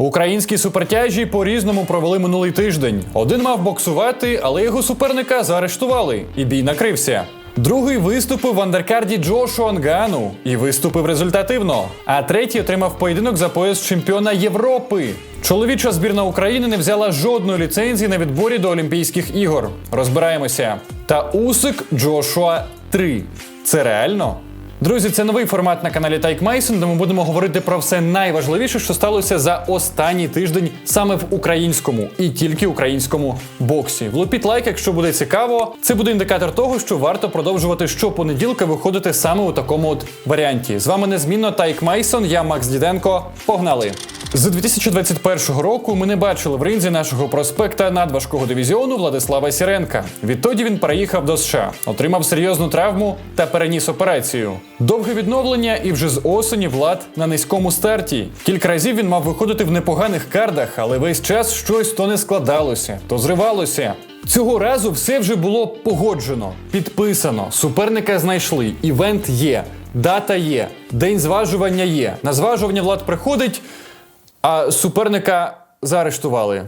Українські супертяжі по-різному провели минулий тиждень. Один мав боксувати, але його суперника заарештували, і бій накрився. Другий виступив в андеркарді Джошуа Нгану і виступив результативно. А третій отримав поєдинок за пояс чемпіона Європи. Чоловіча збірна України не взяла жодної ліцензії на відборі до Олімпійських ігор. Розбираємося. Та Усик Джошуа 3. Це реально? Друзі, це новий формат на каналі Тайк Мейсон, де ми будемо говорити про все найважливіше, що сталося за останній тиждень саме в українському і тільки українському боксі. Влупіть лайк, якщо буде цікаво. Це буде індикатор того, що варто продовжувати щопонеділка виходити саме у такому от варіанті. З вами незмінно Тайк Мейсон, я Макс Діденко. Погнали! З 2021 року ми не бачили в ринзі нашого проспекта надважкого дивізіону Владислава Сіренка. Відтоді він переїхав до США, отримав серйозну травму та переніс операцію. Довге відновлення, і вже з осені влад на низькому старті. Кілька разів він мав виходити в непоганих кардах, але весь час щось то не складалося, то зривалося. Цього разу все вже було погоджено, підписано, суперника знайшли, івент є, дата є, день зважування є. На зважування влад приходить, а суперника заарештували.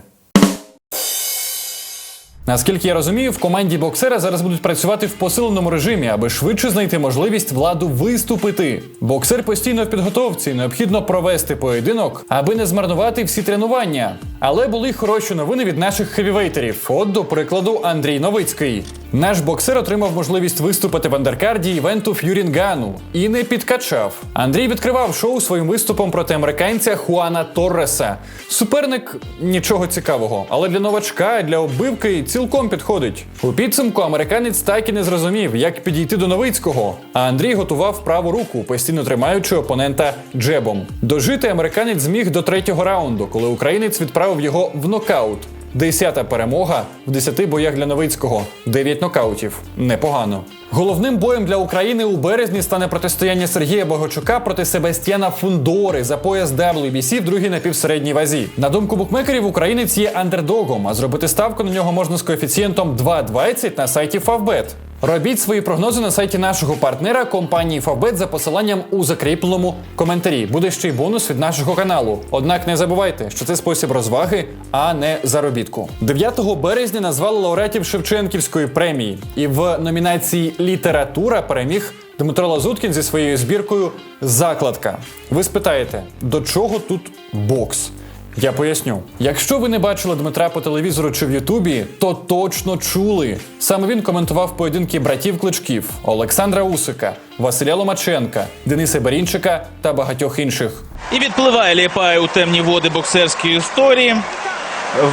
Наскільки я розумію, в команді боксера зараз будуть працювати в посиленому режимі, аби швидше знайти можливість владу виступити. Боксер постійно в підготовці, необхідно провести поєдинок, аби не змарнувати всі тренування. Але були хороші новини від наших хевівейтерів. От, до прикладу, Андрій Новицький. Наш боксер отримав можливість виступити в андеркарді івенту Ф'юрінгану і не підкачав. Андрій відкривав шоу своїм виступом проти американця Хуана Торреса. Суперник нічого цікавого, але для новачка, для оббивки цілком підходить. У підсумку американець так і не зрозумів, як підійти до Новицького. А Андрій готував праву руку, постійно тримаючи опонента джебом. Дожити американець зміг до третього раунду, коли українець відправив його в нокаут. Десята перемога в 10 боях для Новицького, 9 нокаутів. Непогано. Головним боєм для України у березні стане протистояння Сергія Богачука проти Себастьяна Фундори за пояс WBC в другій напівсередній вазі. На думку букмекерів, українець є андердогом, а зробити ставку на нього можна з коефіцієнтом 2,20 на сайті Favbet. Робіть свої прогнози на сайті нашого партнера компанії Favbet за посиланням у закріпленому коментарі. Буде ще й бонус від нашого каналу. Однак не забувайте, що це спосіб розваги, а не заробітку. 9 березня назвали лауреатів Шевченківської премії, і в номінації Література переміг Дмитро Лазуткін зі своєю збіркою Закладка. Ви спитаєте, до чого тут бокс? Я поясню. Якщо ви не бачили Дмитра по телевізору чи в Ютубі, то точно чули. Саме він коментував поєдинки братів Кличків, Олександра Усика, Василя Ломаченка, Дениса Барінчика та багатьох інших. І відпливає Ліпає у темні води боксерської історії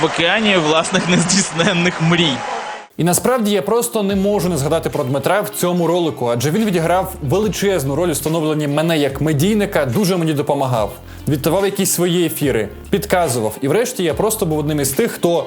в океані власних нездійсненних мрій. І насправді я просто не можу не згадати про Дмитра в цьому ролику, адже він відіграв величезну роль у встановленні мене як медійника, дуже мені допомагав, віддавав якісь свої ефіри, підказував. І врешті я просто був одним із тих, хто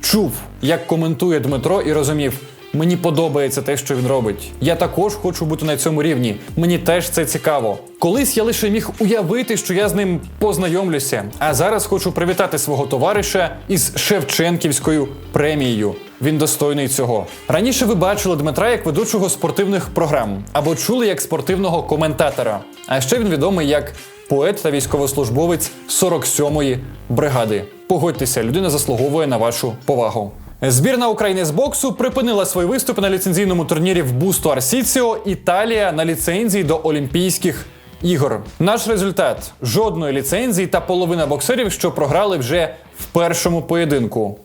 чув, як коментує Дмитро, і розумів. Мені подобається те, що він робить. Я також хочу бути на цьому рівні. Мені теж це цікаво. Колись я лише міг уявити, що я з ним познайомлюся. А зараз хочу привітати свого товариша із Шевченківською премією. Він достойний цього. Раніше ви бачили Дмитра як ведучого спортивних програм або чули як спортивного коментатора. А ще він відомий як поет та військовослужбовець 47-ї бригади. Погодьтеся, людина заслуговує на вашу повагу. Збірна України з боксу припинила свої виступи на ліцензійному турнірі в Бусто Арсіціо Італія на ліцензії до Олімпійських ігор. Наш результат жодної ліцензії та половина боксерів, що програли вже в першому поєдинку.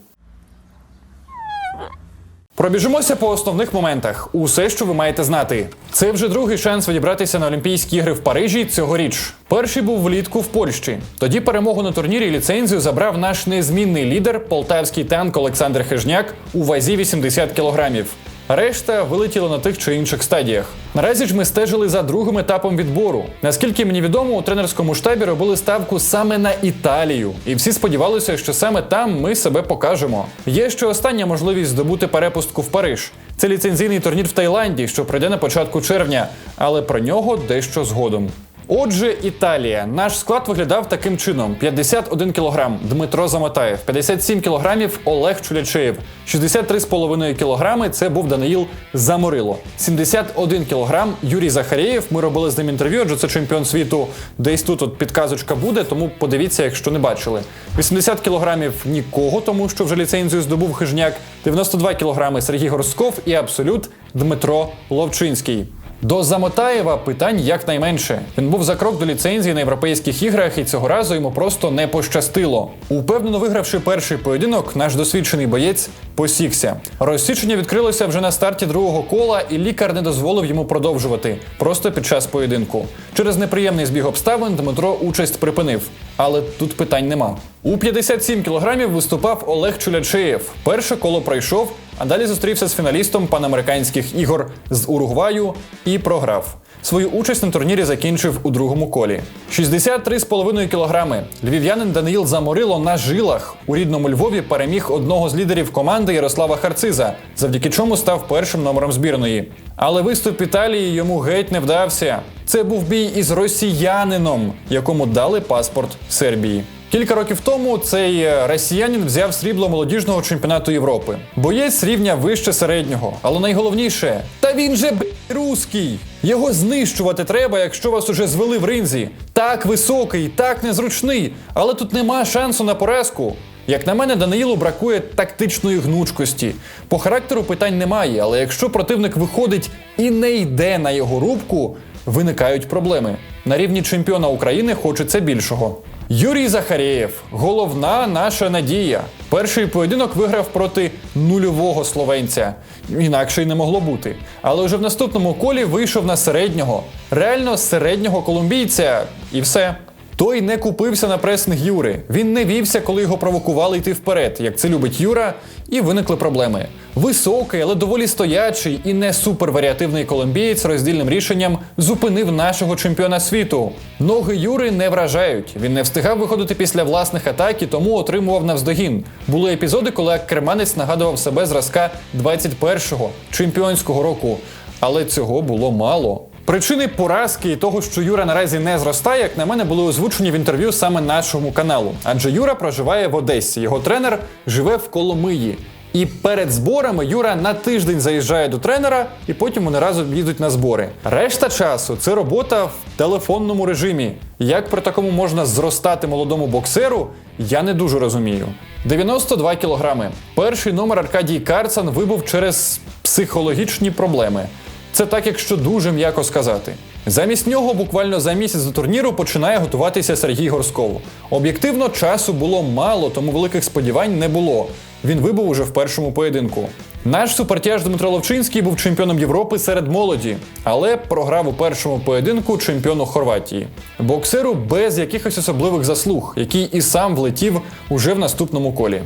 Пробіжимося по основних моментах. Усе, що ви маєте знати. Це вже другий шанс відібратися на Олімпійські ігри в Парижі цьогоріч. Перший був влітку в Польщі. Тоді перемогу на турнірі ліцензію забрав наш незмінний лідер полтавський танк Олександр Хижняк у вазі 80 кілограмів. Решта вилетіли на тих чи інших стадіях. Наразі ж ми стежили за другим етапом відбору. Наскільки мені відомо, у тренерському штабі робили ставку саме на Італію, і всі сподівалися, що саме там ми себе покажемо. Є ще остання можливість здобути перепустку в Париж. Це ліцензійний турнір в Таїланді, що пройде на початку червня, але про нього дещо згодом. Отже, Італія. Наш склад виглядав таким чином: 51 кг Дмитро Замотаєв, 57 кг Олег Чулячеєв, 63,5 кг це був Даниїл Заморило, 71 кг Юрій Захарєєв. Ми робили з ним інтерв'ю, адже це чемпіон світу. Десь тут от підказочка буде, тому подивіться, якщо не бачили. 80 кг нікого, тому що вже ліцензію здобув хижняк, 92 кг Сергій Горсков і абсолют Дмитро Ловчинський. До Замотаєва питань якнайменше. Він був за крок до ліцензії на європейських іграх, і цього разу йому просто не пощастило. Упевнено вигравши перший поєдинок, наш досвідчений боєць посікся. Розсічення відкрилося вже на старті другого кола, і лікар не дозволив йому продовжувати просто під час поєдинку. Через неприємний збіг обставин Дмитро участь припинив. Але тут питань нема. У 57 кілограмів виступав Олег Чулячеєв. Перше коло пройшов, а далі зустрівся з фіналістом панамериканських ігор з Уругваю і програв. Свою участь на турнірі закінчив у другому колі. 63,5 кілограми. Львів'янин Даниїл Заморило на жилах у рідному Львові переміг одного з лідерів команди Ярослава Харциза, завдяки чому став першим номером збірної. Але виступ Італії йому геть не вдався. Це був бій із росіянином, якому дали паспорт Сербії. Кілька років тому цей е, росіянин взяв срібло молодіжного чемпіонату Європи. Боєць рівня вище середнього, але найголовніше, та він же б руський. Його знищувати треба, якщо вас уже звели в ринзі. Так високий, так незручний, але тут нема шансу на поразку. Як на мене, Даниїлу бракує тактичної гнучкості. По характеру питань немає, але якщо противник виходить і не йде на його рубку, виникають проблеми. На рівні чемпіона України хочеться більшого. Юрій Захарєєв головна наша надія. Перший поєдинок виграв проти нульового словенця. Інакше й не могло бути. Але вже в наступному колі вийшов на середнього, реально середнього колумбійця, і все. Той не купився на пресинг Юри. Він не вівся, коли його провокували йти вперед, як це любить Юра, і виникли проблеми. Високий, але доволі стоячий і не суперваріативний колумбієць роздільним рішенням зупинив нашого чемпіона світу. Ноги Юри не вражають. Він не встигав виходити після власних атак і тому отримував навздогін. Були епізоди, коли керманець нагадував себе зразка 21-го чемпіонського року. Але цього було мало. Причини поразки і того, що Юра наразі не зростає, як на мене, були озвучені в інтерв'ю саме нашому каналу. Адже Юра проживає в Одесі. Його тренер живе в Коломиї. І перед зборами Юра на тиждень заїжджає до тренера, і потім вони разом їдуть на збори. Решта часу це робота в телефонному режимі. Як при такому можна зростати молодому боксеру, я не дуже розумію. 92 кілограми. Перший номер Аркадій Карцан вибув через психологічні проблеми. Це так, якщо дуже м'яко сказати. Замість нього буквально за місяць до турніру починає готуватися Сергій Горсков. Об'єктивно, часу було мало, тому великих сподівань не було. Він вибув уже в першому поєдинку. Наш супертяж Дмитро Ловчинський був чемпіоном Європи серед молоді, але програв у першому поєдинку чемпіону Хорватії. Боксеру без якихось особливих заслуг, який і сам влетів уже в наступному колі.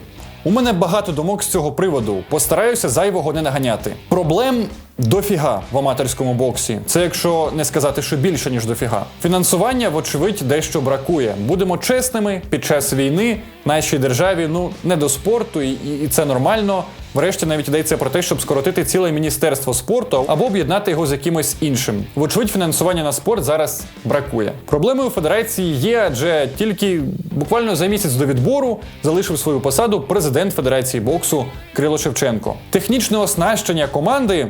У мене багато думок з цього приводу. Постараюся зайвого не наганяти. Проблем дофіга в аматорському боксі. Це якщо не сказати, що більше ніж дофіга. Фінансування, вочевидь, дещо бракує. Будемо чесними, під час війни нашій державі ну не до спорту, і, і це нормально. Врешті навіть йдеться про те, щоб скоротити ціле міністерство спорту або об'єднати його з якимось іншим. Вочевидь, фінансування на спорт зараз бракує. Проблеми у федерації є, адже тільки буквально за місяць до відбору залишив свою посаду президент Федерації боксу Крило Шевченко. Технічне оснащення команди.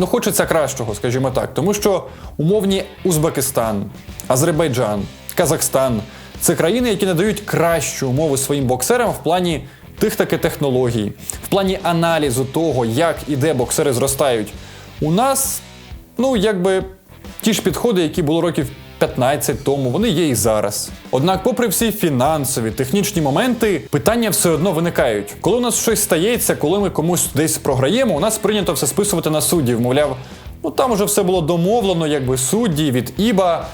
Ну, хочеться кращого, скажімо так, тому що умовні Узбекистан, Азербайджан, Казахстан це країни, які надають кращі умови своїм боксерам в плані тих таки технологій, в плані аналізу того, як і де боксери зростають. У нас, ну, якби ті ж підходи, які було років 15 тому, вони є і зараз. Однак, попри всі фінансові, технічні моменти, питання все одно виникають. Коли у нас щось стається, коли ми комусь десь програємо, у нас прийнято все списувати на суддів. Мовляв, ну там уже все було домовлено, якби судді від Іба.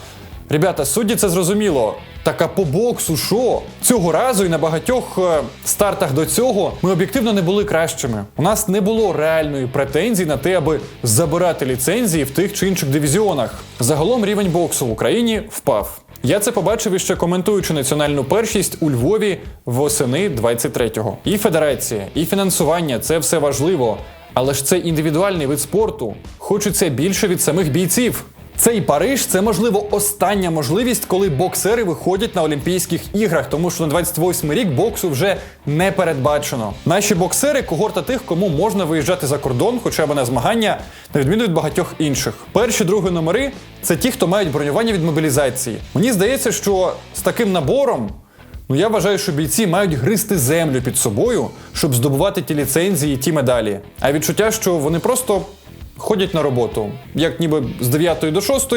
Ребята, судді це зрозуміло. Так а по боксу що? Цього разу і на багатьох е, стартах до цього ми об'єктивно не були кращими. У нас не було реальної претензії на те, аби забирати ліцензії в тих чи інших дивізіонах. Загалом рівень боксу в Україні впав. Я це побачив іще коментуючи національну першість у Львові восени 23-го. І федерація, і фінансування це все важливо. Але ж це індивідуальний вид спорту. Хочеться більше від самих бійців. Цей Париж це можливо остання можливість, коли боксери виходять на Олімпійських іграх, тому що на 28-й рік боксу вже не передбачено. Наші боксери когорта тих, кому можна виїжджати за кордон, хоча б на змагання, на відміну від багатьох інших. Перші другі номери це ті, хто мають бронювання від мобілізації. Мені здається, що з таким набором. Ну я вважаю, що бійці мають гризти землю під собою, щоб здобувати ті ліцензії, і ті медалі. А відчуття, що вони просто ходять на роботу, як ніби з 9 до 6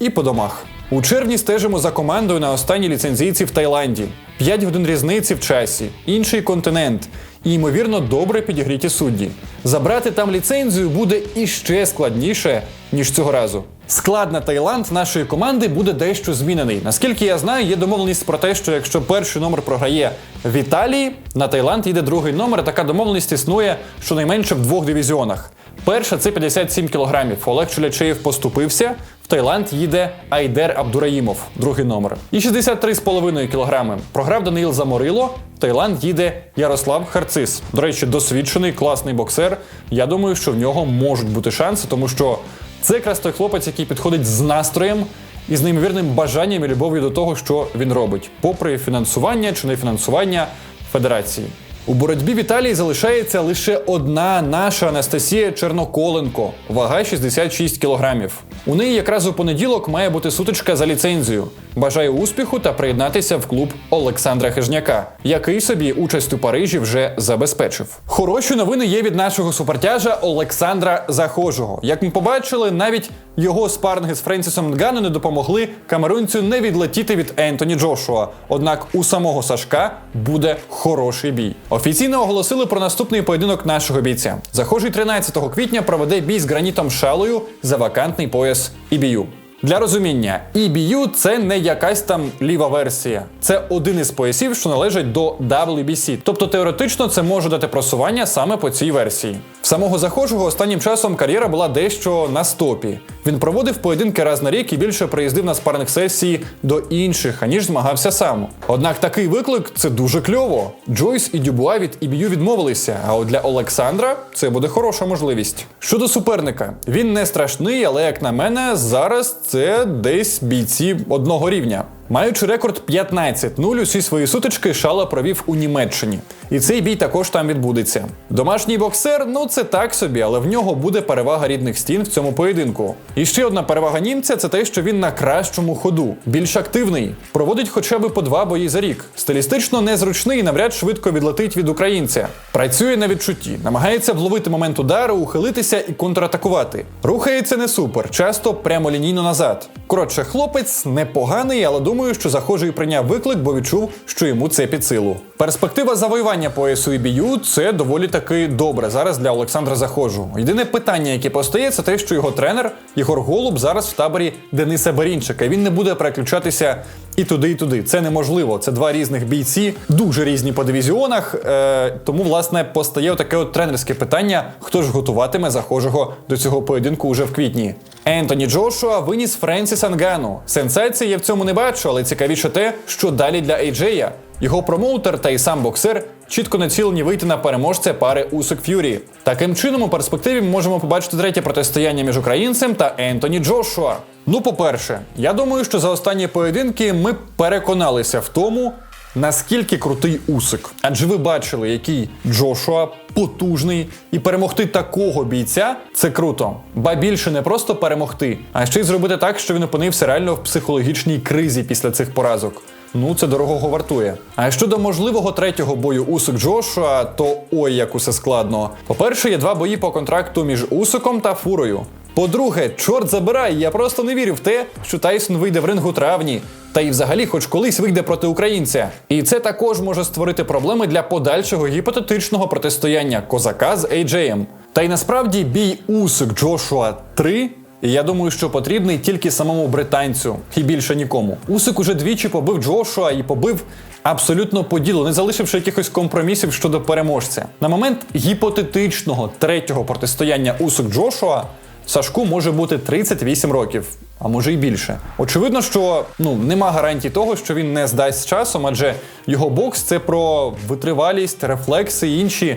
і по домах. У червні стежимо за командою на останній ліцензійці в Таїланді. 5 годин різниці в часі, інший континент і, ймовірно, добре підігріті судді. Забрати там ліцензію буде іще складніше, ніж цього разу. Склад на Таїланд нашої команди буде дещо змінений. Наскільки я знаю, є домовленість про те, що якщо перший номер програє в Італії, на Таїланд їде другий номер. Така домовленість існує щонайменше в двох дивізіонах. Перша це 57 кілограмів. Олег Чулячеєв поступився. В Таїланд їде Айдер Абдураїмов, другий номер. І 63,5 кілограми. Програв Даниїл Заморило. В Таїланд їде Ярослав Харцис. До речі, досвідчений, класний боксер. Я думаю, що в нього можуть бути шанси, тому що це якраз той хлопець, який підходить з настроєм і з неймовірним бажанням і любов'ю до того, що він робить, попри фінансування чи не фінансування федерації. У боротьбі в Італії залишається лише одна наша Анастасія Черноколенко, вага 66 кілограмів. У неї якраз у понеділок має бути сутичка за ліцензію. Бажаю успіху та приєднатися в клуб Олександра Хижняка, який собі участь у Парижі вже забезпечив. Хороші новини є від нашого супертяжа Олександра Захожого. Як ми побачили, навіть його спарринги з Френсісом Нгану не допомогли камерунцю не відлетіти від Ентоні Джошуа. Однак у самого Сашка буде хороший бій. Офіційно оголосили про наступний поєдинок нашого бійця. Захожий 13 квітня проведе бій з гранітом Шалою за вакантний пояс EBU. Для розуміння, EBU – це не якась там ліва версія. Це один із поясів, що належать до WBC. Тобто теоретично це може дати просування саме по цій версії. В самого захожого останнім часом кар'єра була дещо на стопі. Він проводив поєдинки раз на рік і більше приїздив на спаринг сесії до інших, аніж змагався сам. Однак такий виклик це дуже кльово. Джойс і Дюбуа від EBU відмовилися. А от для Олександра це буде хороша можливість. Щодо суперника, він не страшний, але як на мене, зараз це десь бійці одного рівня. Маючи рекорд 15-0, усі свої сутички Шала провів у Німеччині. І цей бій також там відбудеться. Домашній боксер, ну це так собі, але в нього буде перевага рідних стін в цьому поєдинку. І ще одна перевага німця це те, що він на кращому ходу, більш активний, проводить хоча б по два бої за рік. Стилістично незручний і навряд швидко відлетить від українця. Працює на відчутті, намагається вловити момент удару, ухилитися і контратакувати. Рухається не супер, часто прямолінійно назад. Коротше, хлопець непоганий, але думаю, що захожий прийняв виклик, бо відчув, що йому це під силу. Перспектива завоювання поясу EBU – це доволі таки добре зараз для Олександра Захожу. Єдине питання, яке постає, це те, що його тренер Єгор Голуб зараз в таборі Дениса Берінчика. Він не буде переключатися і туди, і туди. Це неможливо. Це два різних бійці, дуже різні по дивізіонах. Е, тому, власне, постає таке от тренерське питання: хто ж готуватиме захожого до цього поєдинку уже в квітні. Ентоні Джошуа виніс Френсіса Нгану. Сенсації я в цьому не бачу, але цікавіше те, що далі для Ейджея. Його промоутер та й сам боксер чітко націлені вийти на переможця пари Усик Ф'юрі. Таким чином, у перспективі ми можемо побачити третє протистояння між українцем та Ентоні Джошуа. Ну, по-перше, я думаю, що за останні поєдинки ми переконалися в тому, наскільки крутий Усик. Адже ви бачили, який Джошуа потужний, і перемогти такого бійця це круто. Ба більше не просто перемогти, а ще й зробити так, що він опинився реально в психологічній кризі після цих поразок. Ну, це дорогого вартує. А щодо можливого третього бою Усик Джошуа, то ой, як усе складно. По-перше, є два бої по контракту між Усиком та Фурою. По-друге, чорт забирай, я просто не вірю в те, що Тайсон вийде в ринг у травні, та й взагалі хоч колись вийде проти українця. І це також може створити проблеми для подальшого гіпотетичного протистояння козака з Ейджеєм. Та й насправді бій Усик Джошуа 3 я думаю, що потрібний тільки самому британцю і більше нікому. Усик уже двічі побив Джошуа і побив абсолютно по ділу, не залишивши якихось компромісів щодо переможця. На момент гіпотетичного третього протистояння Усик Джошуа Сашку може бути 38 років. А може й більше. Очевидно, що ну нема гарантій того, що він не здасть з часом, адже його бокс це про витривалість, рефлекси і інші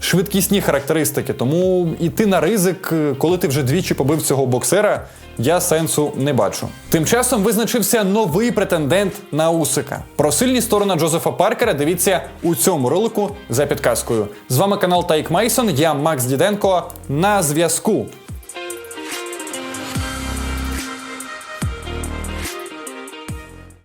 швидкісні характеристики. Тому йти на ризик, е, коли ти вже двічі побив цього боксера, я сенсу не бачу. Тим часом визначився новий претендент на Усика. Про сильні сторони Джозефа Паркера дивіться у цьому ролику за підказкою. З вами канал Тайк Мейсон, я Макс Діденко. На зв'язку.